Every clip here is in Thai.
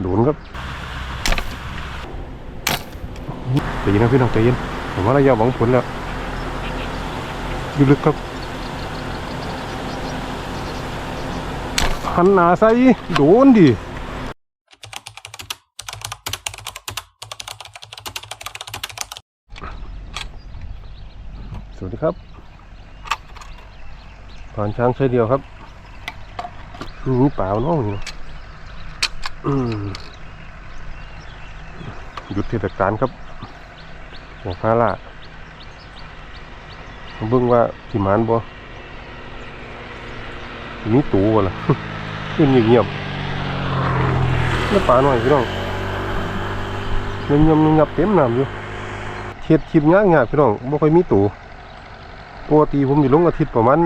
โดนครับใจเย็นนะพี่น้องใจเย็นผมว่าระยะหวังผลแล้วลึกๆครับหันหน้าใส่โดนดิสวัสดีครับ ผ่านช้างใช้เดียวครับมีเปล่าน้องนี่ หยุดเทศกาลครับหัวพาล่าเบิ่งว่าสิมานบ่มีตูบ่ล่ะขึ้นเงียบๆแล้วปลาหน่อยพี่น้องเงียบๆงับเต็มน้ำอยู่เฮ็ดคลิปยากๆพี่น้องบ่ค่อยมีตูปกติผมสิลงอาทิตย์ประมาณ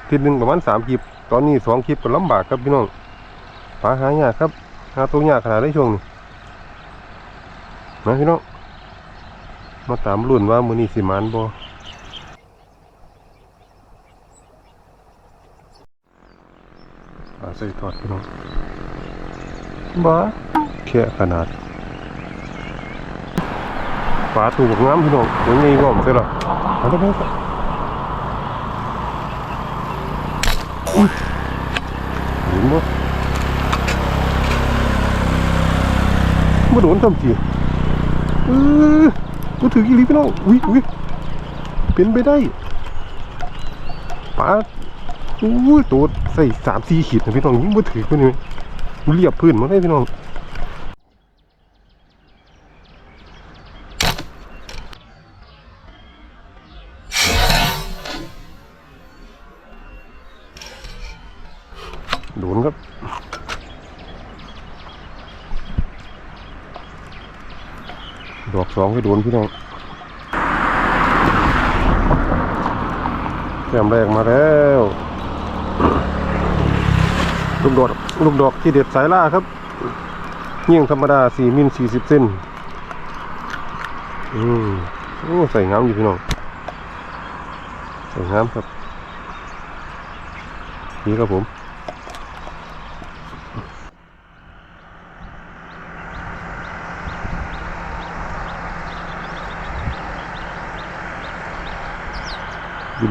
อาทิตย์หนึงประมาณ3คลิป ตอนนี้2คลิปก็ลำบากครับพี่น้องปลาหายากครับ หาตัวยากขนาดได้ช่วงนี้มาพี่น้องมาตามรุ่นว่ามือนี้สิมานบ่ปลาใส่ทอดพี่น้องบ้าแค่ขนาดปลาตูกน้ำพี่น้องเดี๋ยวนี้ก็เสร็จแล้วเอาไปไปอุ้ยเห็นบ่ มาโดนทำจีเออกูถืออีลีพี่น้องอุ้ยอุ้ยเป็นไปได้ปลาอุ้ยตัวใส่สามสี่ขีดนะพี่น้องยิ่งมาถือคนนี้มันเรียบพื้นมาได้พี่น้อง ดอกสองให้โดนพี่น้องแก้มแรกมาแล้วลูกดอกลูกดอกที่เด็ดสายล่าครับเงี้ยงธรรมดาสี่มิลสี่สิบเซนอืมโอ้ใส่งามอยู่พี่น้องใส่งามครับนี่ครับผม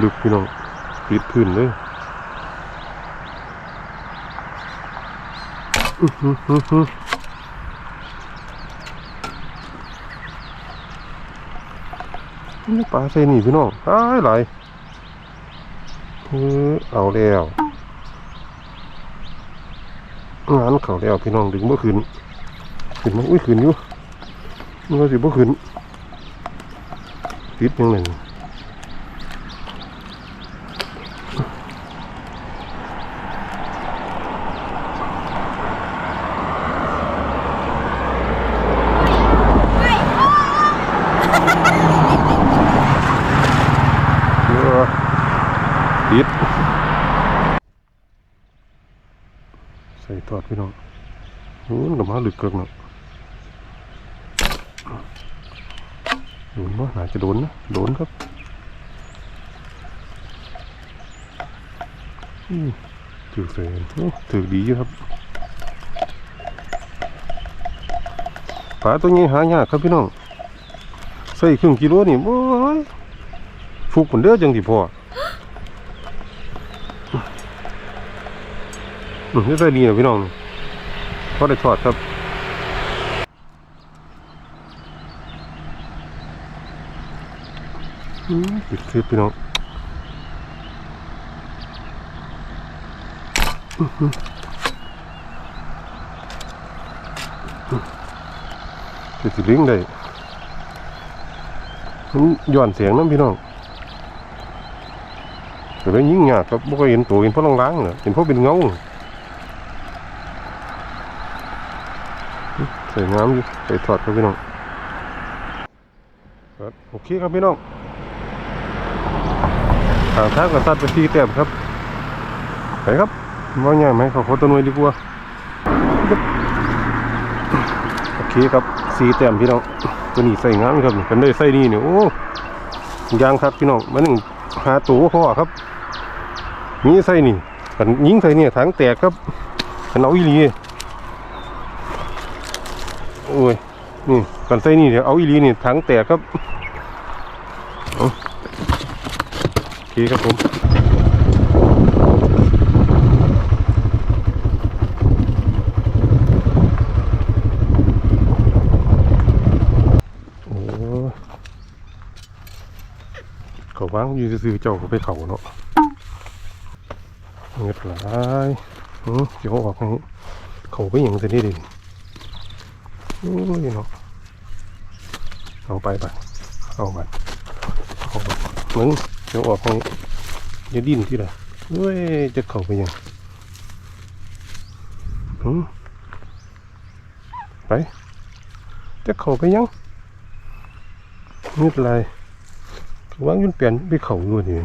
ลึกพี่น้องปิดพื้นเลยอื้อหือหือหือนี่ปลาใส่นี่พี่น้องตายหลายเออเอาแล้วงานเขาแล้วพี่น้องดึงเมื่อคืนขึ้นมาอุ้ยขึ้นอยู่มันก็สิบ่ขึ้นติดยังไง เออ ติดใส่ทอดพี่น้องนู้นกับมาหลึกเกินเนาะโดนว่าน่าจะโดนนะโดนครับอืมถือเสียโอ้ถือดีอยู่ครับปลาตัวนี้หายากครับพี่น้องใส่ครึ่งกิโลนี่โอ้ยฟุกผนเด้อจังสิพ่ออืม นี่ใส่ดีนะพี่น้องพอได้ทอดครับอืมติดคลิปพี่น้องอื้อหือจะสิลิงได้มันย้อนเสียงน้ำพี่น้องแต่แล้วยิ่งยากครับบ่เคยเห็นตัวเห็นพ่อล้างๆเนอเห็นพ่อเป็นเงา สวยงามอยู่ใส่ถอดครับพี่น้องโอเคครับพี่น้องทางทางกับสัตว์ไปที่เต็มครับไปครับว่าไงไหมขาขอตัวหน่วยดีกว่าโอเคครับสีแต้มพี่น้องตัวนี้ใส่งามครับกันได้ใส่นี่เนี่ยโอ้ยางครับพี่น้องมันหนึ่งหาตัวพ่อครับมีใส่นี่กันยิงใส่เนี่ยถังแตกครับกันเอาอีหลี โอ้ย นี่กันใส่นี่เดี๋ยวเอาอีลีนี่ถังแตกครับเอาโอเคครับผมโอ้เขาวางอยู่ซื่อเจ้าก็ไปเขาเนาะเงียบหลายอือเดี๋ยวออกให้เขาไปอย่างเสนี่ดิ อ้ยเนาะเอาไปไปเอาไปเอาไปมึงเดี๋ยวออกให้อย่าดิ้นที่ละเว้ยจะเข้าไปยังหืมไปจะเข้าไปยังนี่เป็นไรวางอยืนเปลี่ยนไปเข่าอยู่นี่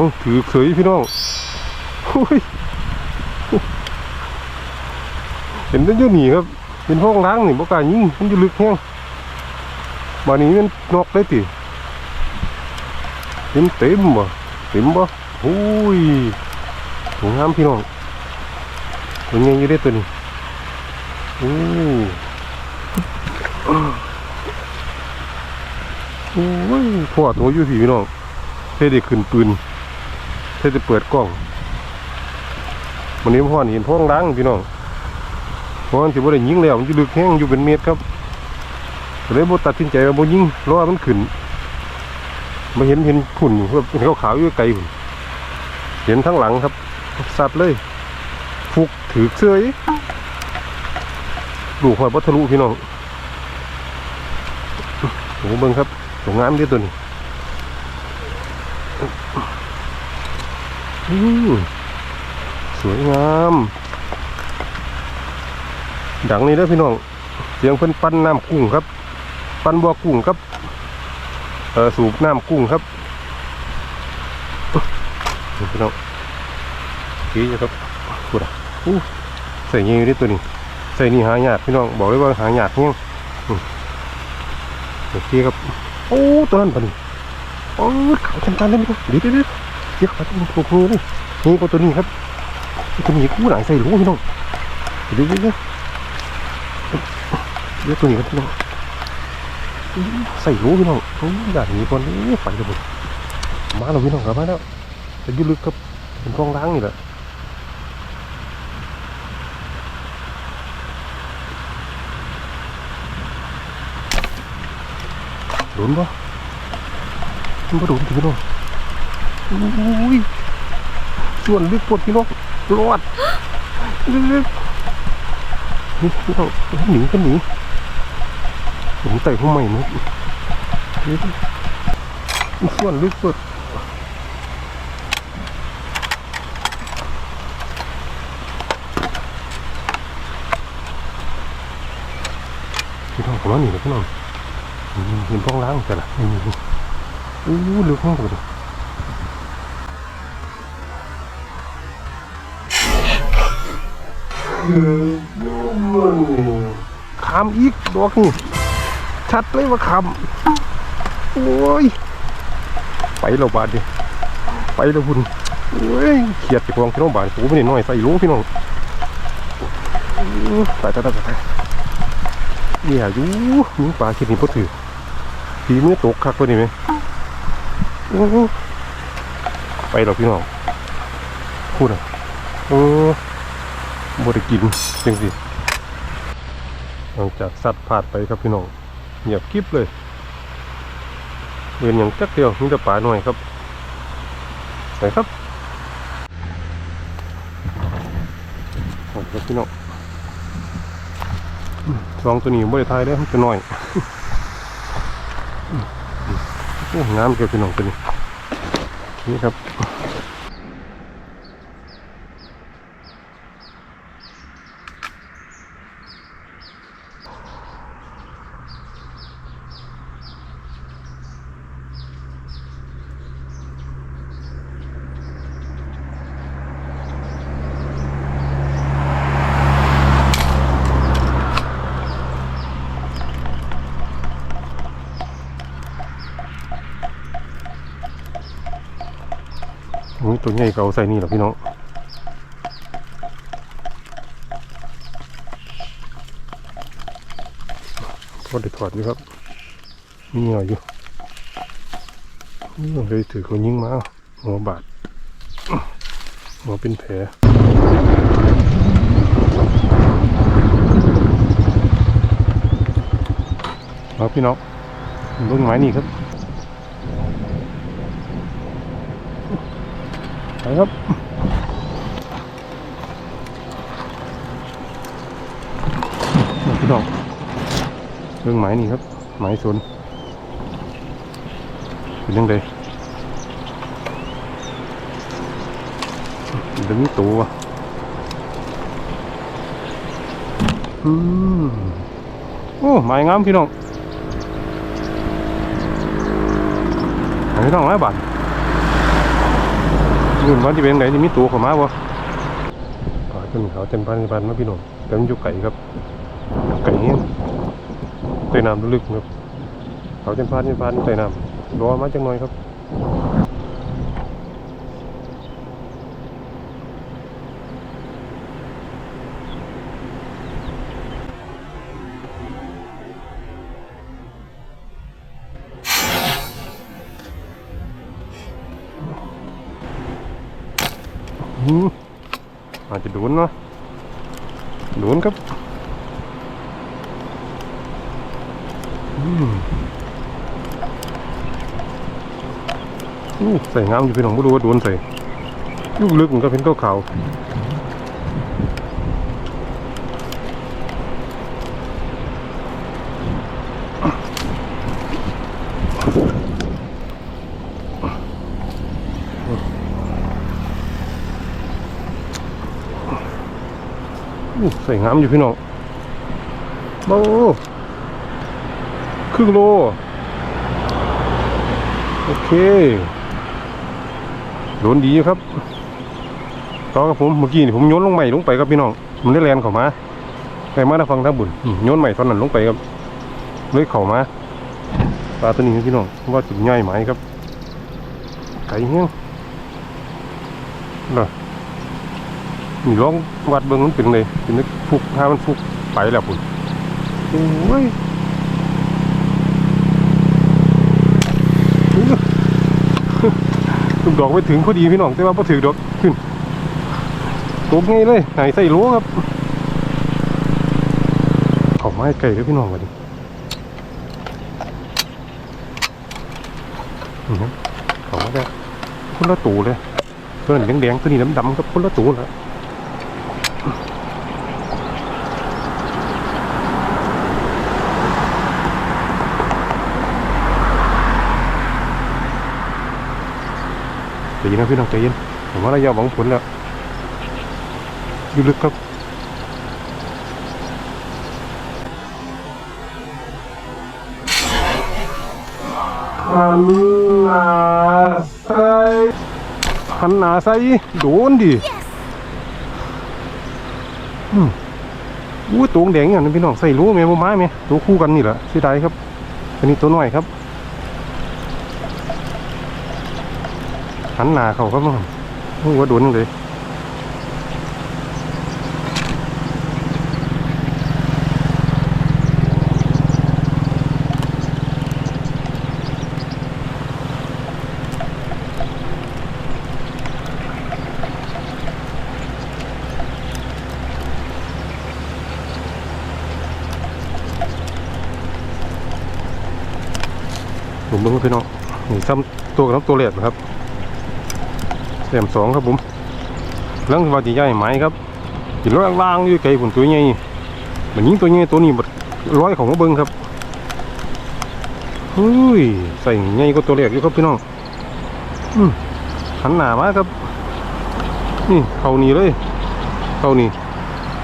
โอ้ถือเขยพี่น้องเห็นมันอยู่นี่ครับ เป็นห้องล้างนี่บ่กล้ายิงมันอยู่ลึกแห้งมานี้มันนอกได้ติเต็มเต็มบ่เต็มบ่โอ้ยสวยงามพี่น้องเป็นไงอยู่ได้ตัวนี้โอ้โอ้ยพ่อตัวอยู่ที่พี่น้องเท่ได้ขึ้นปืน เท่ได้เปิดกล้องวันนี้พ่อนี่เห็นพ้องล้างพี่น้องพราะมันสิบ่ได้ยิงแล้วมันอยู่ลึกแห้งอยู่เป็นเมตรครับเลยบ่ตัดสินใจว่าบ่ยิงรอมันขึ้นมาเห็นเห็นขุ่นอยู่ครับเห็นขาวๆอยู่ไกลพุ่นเห็นทั้งหลังครับ สัตว์เลยฟุกถือเสื้ออีกลูหอยบัทะลุพี่น้องโอ้เบิ่งครับสวยงามดีตัวนี้อืม สวยงามดังนี้เด้อพี่น้อง เสียงเพิ่นปั้นน้ำกุ้งครับ ปั้นบัวกุ้งครับ เออสูบน้ำกุ้งครับพี่น้องขี้อยู่ครับพูดะอู้ใส่เงี้ยอยู่ที่ตัวนี้ ใส่นี่หายากพี่น้อง บอกเลยว่าหายากเนี่ยอืมโอเคครับ โอ้ตัวนั้นปะนี่โอ้ขาวจันตันเลยพี่น้องดี๋ยวเดี๋ยว เดี๋ยวเดี๋ยวขาวจันตันถูกมือเลยนี่ก็ตัวนี้ครับตัวนี้กู้หนังใส่หลูพี่น้องเดี๋ยวเดี๋ยวเดี๋ยวเดี๋ยวตัวนี้ครับพี่น้องใส่หลูพี่น้องโอ้ยอย่างนี้ก่อนนี้ไปเลยหมดมาแล้วพี่น้องครับมาแล้วจะยืดลึกครับเป็นกองล้างนี่แหละโดนปะมันก็โดนพี่น้อง อุ้ยส่วนลึกปวดพี่น้องรอดลึกๆนี่พี่น้องหนีกันหนีหนีไต่ห้องใหม่นี่ส่วนลึกปวดพี่น้องผมว่าหนีนะพี่น้องเห็นท้องล้างแต่ละอู้ลึกมากเลย ขามอีกดอกนี่ชัดเลยว่าขามโอ้ย ไปเราบาดดิไปเราพุ่นโอ้ยเขียดไปกองพี่น้องบาดโอ้ไม่ได้น้อยใส่รู้พี่น้องตายตายตายตายเนี่ยอยู่มีปลาคิดนี่พอถือฝีมือตกคักตัวนี้ไหมไปหรอพี่น้องพูดอะโอ้ บ่ได้กินจังสิหลังจากสัตว์ผ่านไปครับพี่น้องเงียบกริบเลยเวียนอย่างจักเดียวมีแต่ป่าหน่อยครับไปครับโอ้ครับพี่น้องสองตัวนี้บ่ได้ทายได้มันจะน้อยโอ้งามเกี่ยวพี่น้องตัวนี้นี่ครับ โอ้ตัวใหญ่เก่าใส่นี่หรอพี่น้องก็ได้ถอดอยู่ครับมีเหงื่ออยู่นี่เลยถือเขายิงมาหัวบาดหัวเป็นแผลเอาพี่น้องต้นไม้นี่ครับ ไปครับพี่น้องเรื่องหมายนี่ครับ หมายสนเป็นยังไงเดี๋ยวมีตัวอืมโอ้หมายงามพี่น้องหมายพี่น้องหลายบาท นู่นวันที่เป็นไหนที่มีตัวเข้ามาบ่ป่าจนเขาเต็มพันพันมาพี่น้องแต่มันอยู่ไก่ครับ ไก่เงี้ยใต้น้ำลึกครับเขาเต็มพันพันใต้น้ำรอมาจังหน่อยครับ อืมอาจจะโดนเนาะโดนครับอืมใส่งามอยู่เป็นของบุรู้ว่าโดนใส่ลูกลึกมันก็เป็นขาวๆอู้ใส่งามอยู่พี่น้องโอ้ครึ่งโล โอเคโดนดีครับต่อกับผมเมื่อกี้นี่ผมโยนลงใหม่ลงไปครับพี่น้อง มันได้แลนเข้ามาไปมาทาฟังทางบุญโยนใหม่ตอนนั้นลงไปครับเลยเข้ามาปลาตัวนี้พี่น้องว่าจุดง่ายไหมครับไก่เงี้ยน่ะ นี่ลองวัดเบิ้งมันเป็นเลยเป็นนึกฟุกถ้ามันฟุกไปแล้วปุ่นโอ้ยลูกดอกไปถึงพอดีพี่น้องแต่ว่าพอถือดอกขึ้นตกไงเลยไหนใส่รั้วครับเขาไม้ไก่ด้วยพี่น้องมาดิอือหือเขามาได้คนละตูเลยตัวนั้นแดงๆตัวนี้ดำๆครับคนละตูแล้ว ใจเย็นนะพี่น้องใจเย็นผมว่าระยะหวังผลแล้วอยู่ลึกครับหันหน้าใส่หันหน้าใส่โดนดิอืมอู้ตัวแดงอย่างนั้นพี่น้องใส่รู้ไหมว่าไม้ไหมตัวคู่กันนี่แหละเสียดายครับ อันนี้ตัวน้อยครับ หันหนาเขาครับผมัโอ้ยว่าดุนเลยผมเบิ่งพี่น้องนี่ซ้ำตัวกับน้ำตัวเล็กนะครับ แต้มสองครับผมเรื่องว่าจะย้ายไหมครับกินล่างอยู่ไกลผลตัวใหญ่มันยิงตัวใหญ่ตัวนี้บัดร้อยของมาเบิ่งครับเฮ้ยใส่ใหญ่กว่าตัวแรกอยู่ครับพี่น้องอืมหันหนามาครับ นี่เข้านี่เลยเข้านี่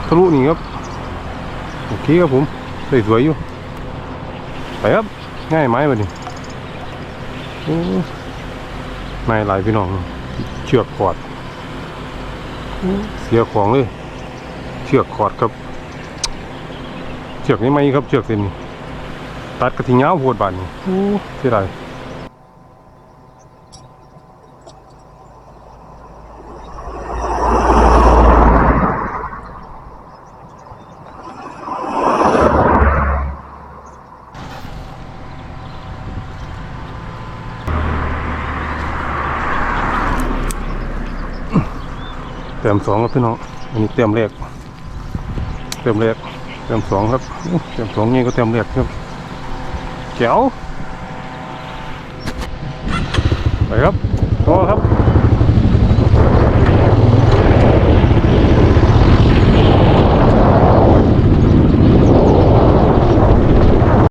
ทะลุนี่ครับโอเคครับผมสวยๆอยู่ไปครับง่ายไหมบัดนี้โอ้นายหลายพี่น้อง เชือกขอดโอ้เสียของเลย เชือกขอดครับ เชือกนี้ไหมครับ เชือกเส้นนี้ตัดกระถิ่งยาวโพดบานนี่โอ้เสียดาย ต็มสองครับพี่น้อง อันนี้เต็มเลขเต็มเลขเต็มสองครับเต็มสองนี่ก็เต็มเลขครับแจ๋ว